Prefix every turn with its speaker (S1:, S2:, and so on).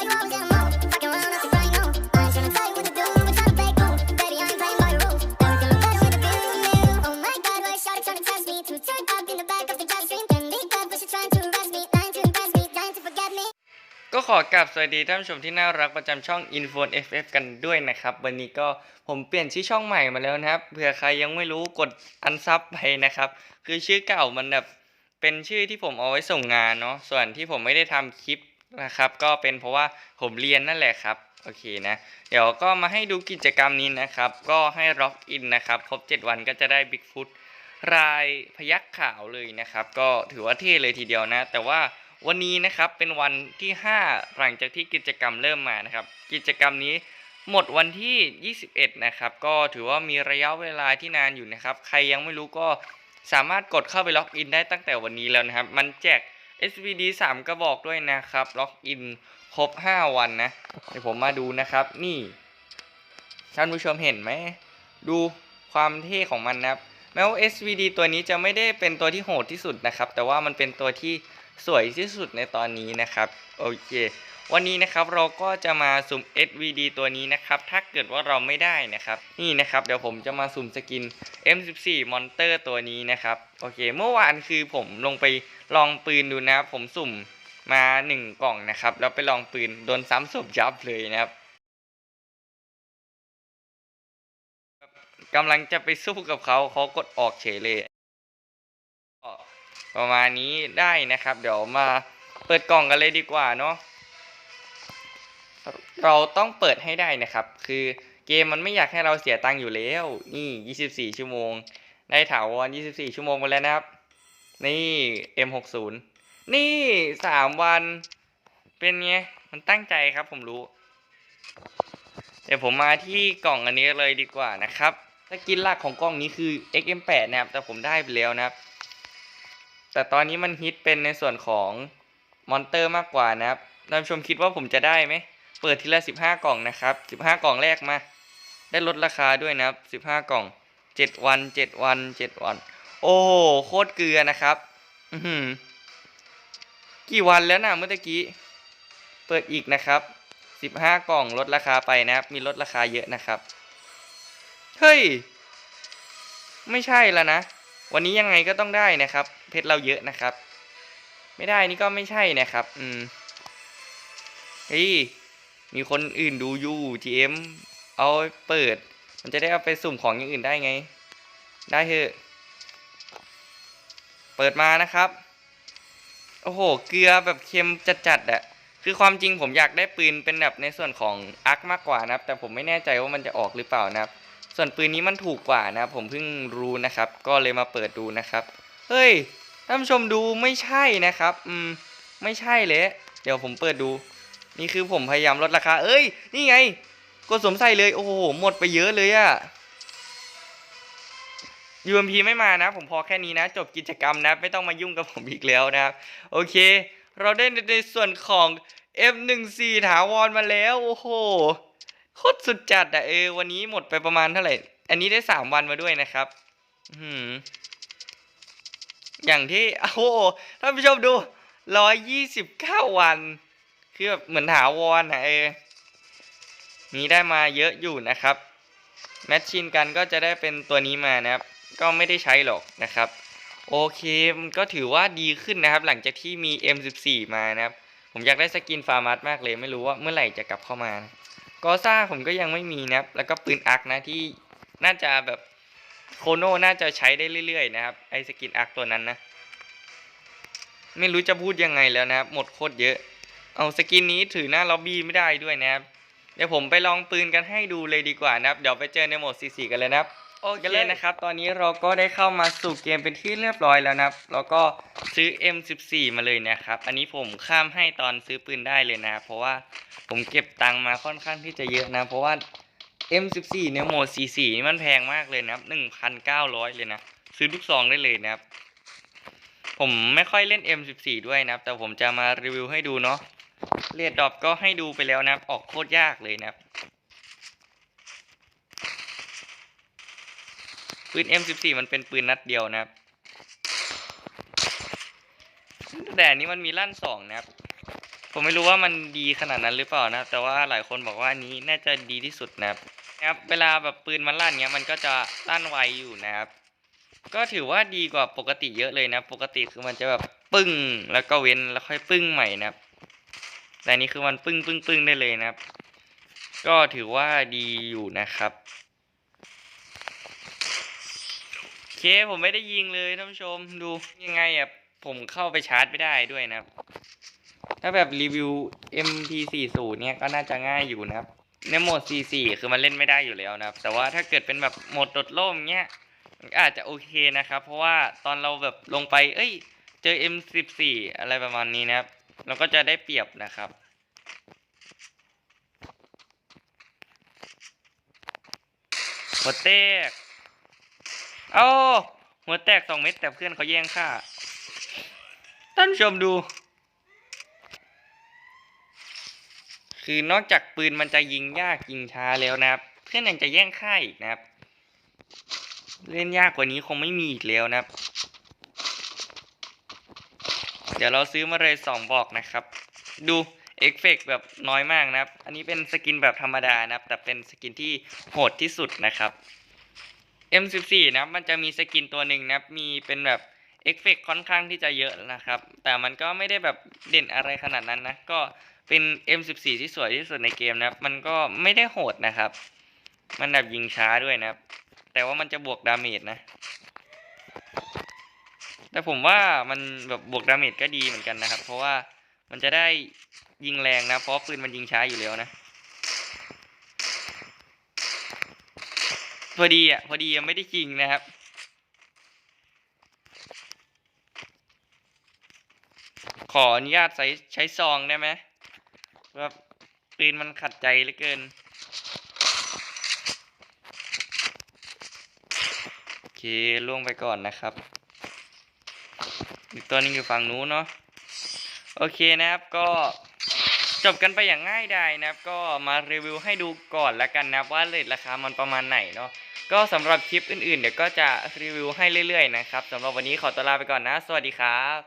S1: ก็ขอกราบสวัสดีท่านผู้ชมที่น่ารักประจำช่อง Info FF กันด้วยนะครับ วันนี้ก็ผมเปลี่ยนชื่อช่องใหม่มาแล้วนะครับเผื่อใครยังไม่รู้กดอันซับไปนะครับ คือชื่อเก่ามันแบบเป็นชื่อที่ผมเอาไว้ส่งงานเนาะส่วนที่ผมไม่ได้ทำคลิป นะครับก็เป็นเพราะว่าผมเรียนนั่นแหละครับโอเคนะเดี๋ยวก็มาให้ดูกิจกรรมนี้นะครับ ก็ให้ล็อกอินนะครับครบ 7 วันก็จะได้ Bigfoot รายพยักขาวเลยนะครับ ก็ถือว่าเท่เลยทีเดียวนะ แต่ว่าวันนี้นะครับเป็นวันที่ 5 หลังจากที่กิจกรรมเริ่มมานะครับ กิจกรรมนี้หมดวันที่ 21 นะครับ ก็ถือว่ามีระยะเวลาที่นานอยู่นะครับ ใครยังไม่รู้ก็สามารถกดเข้าไปล็อกอินได้ตั้งแต่วันนี้แล้วนะครับ มันแจก SVD 3 กระบอกด้วยนะครับ ล็อกอินครบ 5 วันนะ เดี๋ยวผมมาดูนะครับ นี่ ท่านผู้ชมเห็นไหม ดูความเท่ของมันนะครับ แม้ว่า SVD ตัวนี้จะไม่ได้เป็นตัวที่โหดที่สุดนะครับ แต่ว่ามันเป็นตัวที่สวยที่สุดในตอนนี้นะครับ โอเค วันนี้นะครับเราก็จะมาสุ่ม SVD ตัวนี้นะครับ ถ้าเกิดว่าเราไม่ได้นะครับ นี่นะครับเดี๋ยวผมจะมาสุ่มสกิน M14 มอนเตอร์ตัวนี้นะครับ โอเค เมื่อวานคือผมลงไป ลองปืนดูนะครับ ผมสุ่มมาหนึ่งกล่องนะครับ แล้วไปลองปืนโดนซ้ำศพยับเลยนะครับกำลังจะไปสู้กับเขาเขากดออกเฉยเลยประมาณนี้ได้นะครับ เดี๋ยวมาเปิดกล่องกันเลยดีกว่าเนาะเราต้องเปิดให้ได้นะครับ คือเกมมันไม่อยากให้เราเสียตังค์อยู่แล้ว นี่ 24 ชั่วโมง ได้ถาวร 24 ชั่วโมงไปแล้วนะครับ นี่ M60 นี่3วัน เป็นไง มันตั้งใจครับผมรู้ เดี๋ยวผมมาที่กล่องอันนี้เลยดีกว่านะครับสกินหลักของกล้องนี้คือ XM8 นะครับ แต่ผมได้ไปแล้วนะครับ แต่ตอนนี้มันฮิตเป็นในส่วนของมอนเตอร์มากกว่านะครับท่านผู้ชมคิดว่าผมจะได้ไหม เปิดทีละ 15 กล่องนะครับ 15 กล่องแรกมา ได้ลดราคาด้วยนะครับ 15 กล่อง 7 วัน 7 วัน 7 วัน โอ้โหโคตรเกลือนะครับ อืกี่วันแล้วนะเมื่อกี้ เปิดอีกนะครับ15กล่องลดราคาไปนะครับ มีลดราคาเยอะนะครับ เฮ้ย ไม่ใช่แล้วนะ วันนี้ยังไงก็ต้องได้นะครับ เพชรเราเยอะนะครับ ไม่ได้นี่ก็ไม่ใช่นะครับ อืมเฮ้ยมีคนอื่นดูอยู่ GM เอาเปิด มันจะได้เอาไปสุ่มของอย่างอื่นได้ไง ได้เถอะ เปิดมานะครับ โอ้โห เกลือแบบเค็มจัดๆอะคือความจริงผมอยากได้ปืนเป็นแบบในส่วนของอาร์คมากกว่านะครับ แต่ผมไม่แน่ใจว่ามันจะออกหรือเปล่านะครับ ส่วนปืนนี้มันถูกกว่านะครับผมเพิ่งรู้นะครับ ก็เลยมาเปิดดูนะครับ เฮ้ยท่านผู้ชมดูไม่ใช่นะครับ อืม ไม่ใช่เลย เดี๋ยวผมเปิดดู นี่คือผมพยายามลดราคา เอ้ย นี่ไง กดสวมใส่เลย โอ้โห หมดไปเยอะเลยอะ UMP ไม่มานะ ผมพอแค่นี้นะ จบกิจกรรมนะ ไม่ต้องมายุ่งกับผมอีกแล้วนะครับ โอเค เราได้ในส่วนของ F14 ถาวรมาแล้ว โอ้โหโคตรสุดจัดอะเออ วันนี้หมดไปประมาณเท่าไหร่ อันนี้ได้สามวันมาด้วยนะครับอื้อหืออย่างที่ โอ้โหท่านผู้ชมดูร้อยยี่สิบเก้าวัน คือแบบเหมือนถาวรนะเออมีได้มาเยอะอยู่นะครับ แมชชีนกันก็จะได้เป็นตัวนี้มานะครับ ก็ไม่ได้ใช้หรอกนะครับ โอเคมันก็ถือว่าดีขึ้นนะครับ หลังจากที่มี M14 มานะครับ ผมอยากได้สกินฟาร์มัสมากเลยไม่รู้ว่าเมื่อไหร่จะกลับเข้ามากอซ่าผมก็ยังไม่มีนะครับ แล้วก็ปืนอาร์คนะที่น่าจะแบบโคโน่น่าจะใช้ได้เรื่อยๆนะครับ ไอสกินอาร์คตัวนั้นนะ ไม่รู้จะพูดยังไงแล้วนะครับ หมดโคตรเยอะ เอาสกินนี้ถือหน้าล็อบบี้ไม่ได้ด้วยนะครับ เดี๋ยวผมไปลองปืนกันให้ดูเลยดีกว่านะครับ เดี๋ยวไปเจอในโหมด 4 4 กันเลยนะครับ โอเคเลยนะครับ ตอนนี้เราก็ได้เข้ามาสู่เกมเป็นที่เรียบร้อยแล้วนะครับ แล้วก็ซื้อ M14 มาเลยนะครับ อันนี้ผมข้ามให้ตอนซื้อปืนได้เลยนะครับเพราะว่าผมเก็บตังค์มาค่อนข้างที่จะเยอะนะ เพราะว่า M14 ในโหมด44นี่มันแพงมากเลยนะครับ1,900 เลยนะ ซื้อลูกซองได้เลยนะครับ ผมไม่ค่อยเล่น M14 ด้วยนะครับ แต่ผมจะมารีวิวให้ดูเนาะเลดดรอปก็ให้ดูไปแล้วนะครับ ออกโคตรยากเลยนะครับ ปืน M14 มันเป็นปืนนัดเดียวนะครับแต่นี้มันมีลั่นสองนะครับ ผมไม่รู้ว่ามันดีขนาดนั้นหรือเปล่านะ แต่ว่าหลายคนบอกว่าอันนี้น่าจะดีที่สุดนะครับนะครับ เวลาแบบปืนมันลั่นเงี้ยมันก็จะลั่นไวอยู่นะครับ ก็ถือว่าดีกว่าปกติเยอะเลยนะ ปกติคือมันจะแบบปึ้ง แล้วก็เว้นแล้วค่อยปึ้งใหม่นะครับ แต่นนี้คือมันปึ้งปึ้งปึ้งได้เลยนะครับ ก็ถือว่าดีอยู่นะครับโอ เคผมไม่ได้ยิงเลยท่านผู้ชมดูยังไงอะผมเข้าไปชาร์จไม่ได้ด้วยนะครับ ถ้าแบบรีวิว MP40 เนี่ยก็น่าจะง่ายอยู่นะครับ ในโหมด C4 คือมันเล่นไม่ได้อยู่แล้วนะครับ แต่ว่าถ้าเกิดเป็นแบบโหมดโดดร่มเงี้ยมันอาจจะโอเคนะครับ เพราะว่าตอนเราแบบลงไป เอ้ย เจอ M14 อะไรประมาณนี้นะครับ เราก็จะได้เปรียบนะครับหัวแต กเอ้าหัวแตกสองเม็ดแต่เพื่อนเขาแย่งค่าท่านผู้ชมดู คือนอกจากปืนมันจะยิงยากยิงช้าแล้วนะครับ เพื่อนยังจะแย่งค่าอีกนะครับ เล่นยากกว่านี้คงไม่มีอีกแล้วนะครับ เดี๋ยวเราซื้อมาเลยสองบอกนะครับ ดูเอฟเฟกต์แบบน้อยมากนะครับ อันนี้เป็นสกินแบบธรรมดานะครับ แต่เป็นสกินที่โหดที่สุดนะครับ M14 นะครับมันจะมีสกินตัวหนึ่งนะมีเป็นแบบเอฟเฟกต์ค่อนข้างที่จะเยอะนะครับ แต่มันก็ไม่ได้แบบเด่นอะไรขนาดนั้นนะ ก็เป็น M14 ที่สวยที่สุดในเกมนะครับ มันก็ไม่ได้โหดนะครับ มันแบบยิงช้าด้วยนะครับ แต่ว่ามันจะบวกดาเมจนะ แต่ผมว่ามันแบบบวกดาเมจก็ดีเหมือนกันนะครับ เพราะว่ามันจะได้ยิงแรงนะ เพราะปืนมันยิงช้าอยู่แล้วนะ พอดีอะ พอดียังไม่ได้ยิงนะครับขออนุญาตใช้ใช้ซองได้ไหมแบบปืนมันขัดใจเหลือเกิน โอเคล่วงไปก่อนนะครับอีกตัวนึงอยู่ฝั่งนู้นเนาะ โอเคนะครับก็ จบกันไปอย่างง่ายดายนะครับ ก็มารีวิวให้ดูก่อนแล้วกันนะว่าเลทราคามันประมาณไหนเนาะก็สำหรับคลิปอื่นๆ เดี๋ยวก็จะรีวิวให้เรื่อยๆนะครับสำหรับวันนี้ขอตัวลาไปก่อนนะ สวัสดีครับ